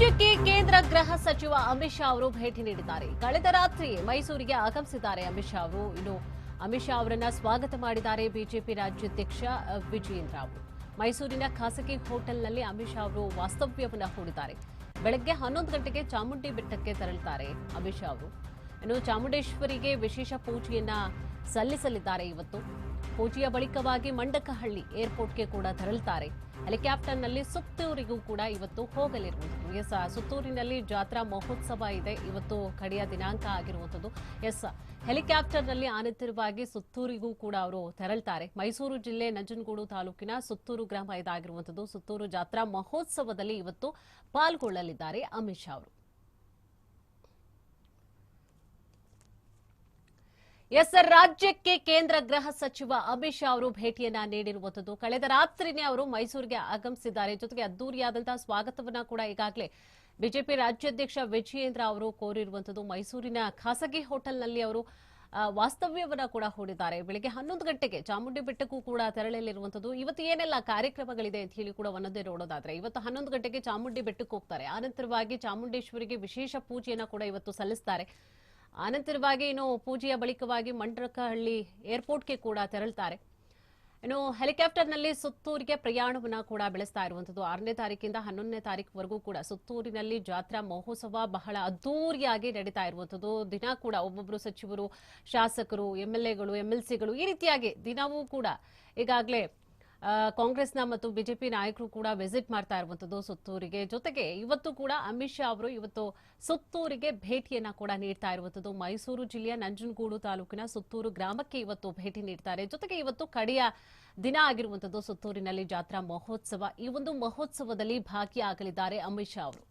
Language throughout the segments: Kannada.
ರಾಜ್ಯಕ್ಕೆ ಕೇಂದ್ರ ಗೃಹ ಸಚಿವ ಅಮಿತ್ ಶಾ ಅವರು ಭೇಟಿ ನೀಡಿದ್ದಾರೆ. ಕಳೆದ ರಾತ್ರಿ ಮೈಸೂರಿಗೆ ಆಗಮಿಸಿದ್ದಾರೆ ಅಮಿತ್ ಶಾ ಅವರು. ಇನ್ನು ಅಮಿತ್ ಶಾ ಅವರನ್ನ ಸ್ವಾಗತ ಮಾಡಿದ್ದಾರೆ ಬಿಜೆಪಿ ರಾಜ್ಯಾಧ್ಯಕ್ಷ ವಿಜಯೇಂದ್ರ ಅವರು. ಮೈಸೂರಿನ ಖಾಸಗಿ ಹೋಟೆಲ್ನಲ್ಲಿ ಅಮಿತ್ ಶಾ ಅವರು ವಾಸ್ತವ್ಯವನ್ನು ಹೂಡಿದ್ದಾರೆ. ಬೆಳಗ್ಗೆ ಹನ್ನೊಂದು ಗಂಟೆಗೆ ಚಾಮುಂಡಿ ಬೆಟ್ಟಕ್ಕೆ ತೆರಳುತ್ತಾರೆ ಅಮಿತ್ ಶಾ ಅವರು. ಇನ್ನು ಚಾಮುಂಡೇಶ್ವರಿಗೆ ವಿಶೇಷ ಪೂಜೆಯನ್ನ ಸಲ್ಲಿಸಲಿದ್ದಾರೆ ಇವತ್ತು. ಪೂಜೆಯ ಬಳಿಕವಾಗಿ ಮಂಡಕಹಳ್ಳಿ ಏರ್ಪೋರ್ಟ್ಗೆ ಕೂಡ ತೆರಳುತ್ತಾರೆ. ಹೆಲಿಕಾಪ್ಟರ್ನಲ್ಲಿ ಸುತ್ತೂರಿಗೂ ಕೂಡ ಇವತ್ತು ಹೋಗಲಿರುವುದು. ಎಸ್ ಸುತ್ತೂರಿನಲ್ಲಿ ಜಾತ್ರಾ ಮಹೋತ್ಸವ ಇದೆ. ಇವತ್ತು ಕಡೆಯ ದಿನಾಂಕ ಆಗಿರುವಂಥದ್ದು. ಎಸ್, ಹೆಲಿಕಾಪ್ಟರ್ನಲ್ಲಿ ಆನಂತರವಾಗಿ ಸುತ್ತೂರಿಗೂ ಕೂಡ ಅವರು ತೆರಳುತ್ತಾರೆ ಮೈಸೂರು ಜಿಲ್ಲೆ ನಂಜನಗೂಡು ತಾಲೂಕಿನ ಸುತ್ತೂರು ಗ್ರಾಮ ಇದಾಗಿರುವಂಥದ್ದು. ಸುತ್ತೂರು ಜಾತ್ರಾ ಮಹೋತ್ಸವದಲ್ಲಿ ಇವತ್ತು ಪಾಲ್ಗೊಳ್ಳಲಿದ್ದಾರೆ ಅಮಿತ್ ಶಾ ಅವರು. ಎಸ್ ರಾಜ್ಯಕ್ಕೆ ಕೇಂದ್ರ ಗೃಹ ಸಚಿವ ಅಮಿತ್ ಶಾ ಅವರು ಭೇಟಿಯನ್ನ ನೀಡಿರುವಂತದ್ದು ಕಳೆದ ರಾತ್ರಿನೇ ಅವರು ಮೈಸೂರಿಗೆ ಆಗಮಿಸಿದ್ದಾರೆ. ಜೊತೆಗೆ ಅದ್ದೂರಿಯಾದಂತಹ ಸ್ವಾಗತವನ್ನ ಕೂಡ ಈಗಾಗಲೇ ಬಿಜೆಪಿ ರಾಜ್ಯಾಧ್ಯಕ್ಷ ವಿಜಯೇಂದ್ರ ಅವರು ಕೋರಿರುವಂತದ್ದು ಮೈಸೂರಿನ ಖಾಸಗಿ ಹೋಟೆಲ್ನಲ್ಲಿ ಅವರು ವಾಸ್ತವ್ಯವನ್ನ ಕೂಡ ಹೂಡಿದ್ದಾರೆ. ಬೆಳಿಗ್ಗೆ ಹನ್ನೊಂದು ಗಂಟೆಗೆ ಚಾಮುಂಡಿ ಬೆಟ್ಟಕ್ಕೂ ಕೂಡ ತೆರಳಲಿರುವಂತದ್ದು ಇವತ್ತು ಏನೆಲ್ಲ ಕಾರ್ಯಕ್ರಮಗಳಿದೆ ಅಂತ ಹೇಳಿ ಕೂಡ ಒಂದೊಂದೇ ನೋಡೋದಾದ್ರೆ, ಇವತ್ತು ಹನ್ನೊಂದು ಗಂಟೆಗೆ ಚಾಮುಂಡಿ ಬೆಟ್ಟಕ್ಕೆ ಹೋಗ್ತಾರೆ. ಆನಂತರವಾಗಿ ಚಾಮುಂಡೇಶ್ವರಿಗೆ ವಿಶೇಷ ಪೂಜೆಯನ್ನ ಕೂಡ ಇವತ್ತು ಸಲ್ಲಿಸ್ತಾರೆ. ಆನಂತರವಾಗಿ ಇನ್ನು ಪೂಜೆಯ ಬಳಿಕವಾಗಿ ಮಂಡ್ರಕಹಳ್ಳಿ ಏರ್ಪೋರ್ಟ್ಗೆ ಕೂಡ ತೆರಳುತ್ತಾರೆ ಇನ್ನು ಹೆಲಿಕಾಪ್ಟರ್ನಲ್ಲಿ ಸುತ್ತೂರಿಗೆ ಪ್ರಯಾಣವನ್ನ ಕೂಡ ಬೆಳೆಸ್ತಾ ಇರುವಂಥದ್ದು. ಆರನೇ ತಾರೀಕಿಂದ ಹನ್ನೊಂದನೇ ತಾರೀಕುವರೆಗೂ ಕೂಡ ಸುತ್ತೂರಿನಲ್ಲಿ ಜಾತ್ರಾ, ಮಹೋತ್ಸವ ಬಹಳ ಅದ್ದೂರಿಯಾಗಿ ನಡೀತಾ ಇರುವಂಥದ್ದು. ದಿನ ಕೂಡ ಒಬ್ಬೊಬ್ಬರು ಸಚಿವರು, ಶಾಸಕರು, ಎಂ ಎಲ್ ಎಗಳು ಈ ರೀತಿಯಾಗಿ ದಿನವೂ ಕೂಡ ಈಗಾಗಲೇ ಕಾಂಗ್ರೆಸ್ನ ಮತ್ತು ಬಿಜೆಪಿ ನಾಯಕರು ಕೂಡ ವಿಸಿಟ್ ಮಾಡ್ತಾ ಇರುವಂತದ್ದು ಸುತ್ತೂರಿಗೆ. ಜೊತೆಗೆ ಇವತ್ತು ಕೂಡ ಅಮಿತ್ ಶಾ ಅವರು ಇವತ್ತು ಸುತ್ತೂರಿಗೆ ಭೇಟಿಯನ್ನ ಕೂಡ ನೀಡ್ತಾ ಇರುವಂತದ್ದು ಮೈಸೂರು ಜಿಲ್ಲೆಯ ನಂಜನಗೂಡು ತಾಲೂಕಿನ ಸುತ್ತೂರು ಗ್ರಾಮಕ್ಕೆ ಇವತ್ತು ಭೇಟಿ ನೀಡ್ತಾರೆ. ಜೊತೆಗೆ ಇವತ್ತು ಕಡೆಯ ದಿನ ಆಗಿರುವಂತದ್ದು ಸುತ್ತೂರಿನಲ್ಲಿ ಜಾತ್ರಾ ಮಹೋತ್ಸವ. ಈ ಒಂದು ಮಹೋತ್ಸವದಲ್ಲಿ ಭಾಗಿಯಾಗಲಿದ್ದಾರೆ ಅಮಿತ್ ಶಾ ಅವರು.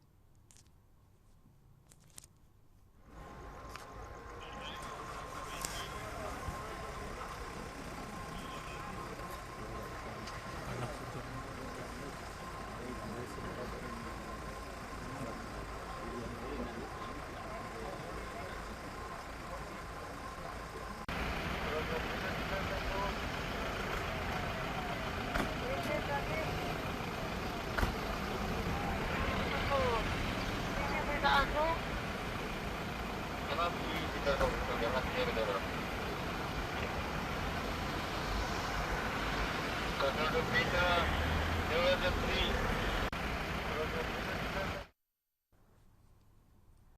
Another Peter, another three.